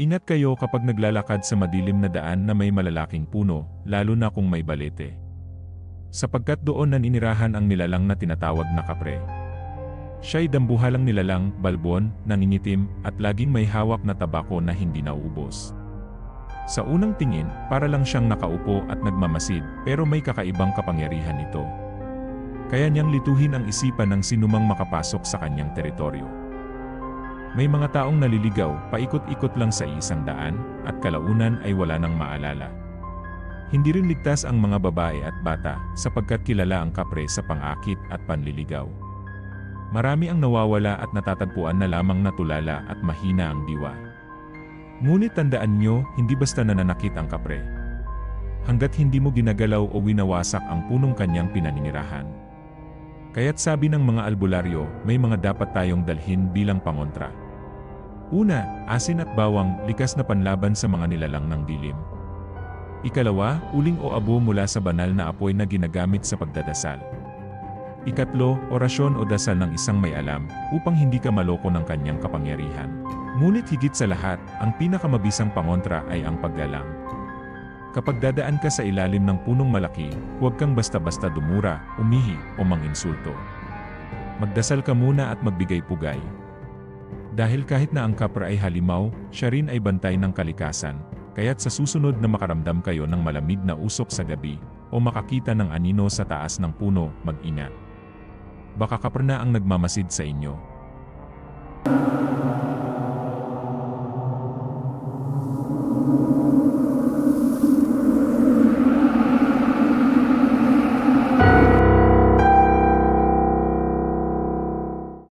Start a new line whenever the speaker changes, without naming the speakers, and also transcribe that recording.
Mag-ingat kayo kapag naglalakad sa madilim na daan na may malalaking puno, lalo na kung may balete. Sapagkat doon naninirahan ang nilalang na tinatawag na kapre. Siya'y dambuhalang nilalang, balbon, nangingitim, at laging may hawak na tabako na hindi nauubos. Sa unang tingin, para lang siyang nakaupo at nagmamasid, pero may kakaibang kapangyarihan ito. Kaya niyang lituhin ang isipan ng sinumang makapasok sa kanyang teritoryo. May mga taong naliligaw, paikot-ikot lang sa isang daan, at kalaunan ay wala nang maalala. Hindi rin ligtas ang mga babae at bata, sapagkat kilala ang kapre sa pangakit at panliligaw. Marami ang nawawala at natatagpuan na lamang natulala at mahina ang diwa. Ngunit tandaan nyo, hindi basta nananakit ang kapre. Hanggat hindi mo ginagalaw o winawasak ang punong kanyang pinaninirahan. Kaya't sabi ng mga albularyo, may mga dapat tayong dalhin bilang pangontra. Una, asin at bawang, likas na panlaban sa mga nilalang ng dilim. Ikalawa, uling o abo mula sa banal na apoy na ginagamit sa pagdadasal. Ikatlo, orasyon o dasal ng isang may alam, upang hindi ka maloko ng kanyang kapangyarihan. Ngunit higit sa lahat, ang pinakamabisang pangontra ay ang paggalang. Kapag dadaan ka sa ilalim ng punong malaki, huwag kang basta-basta dumura, umihi, o manginsulto. Magdasal ka muna at magbigay pugay. Dahil kahit na ang kapra ay halimaw, siya rin ay bantay ng kalikasan, kaya't sa susunod na makaramdam kayo ng malamig na usok sa gabi, o makakita ng anino sa taas ng puno, mag-ingat. Baka kapra na ang nagmamasid sa inyo.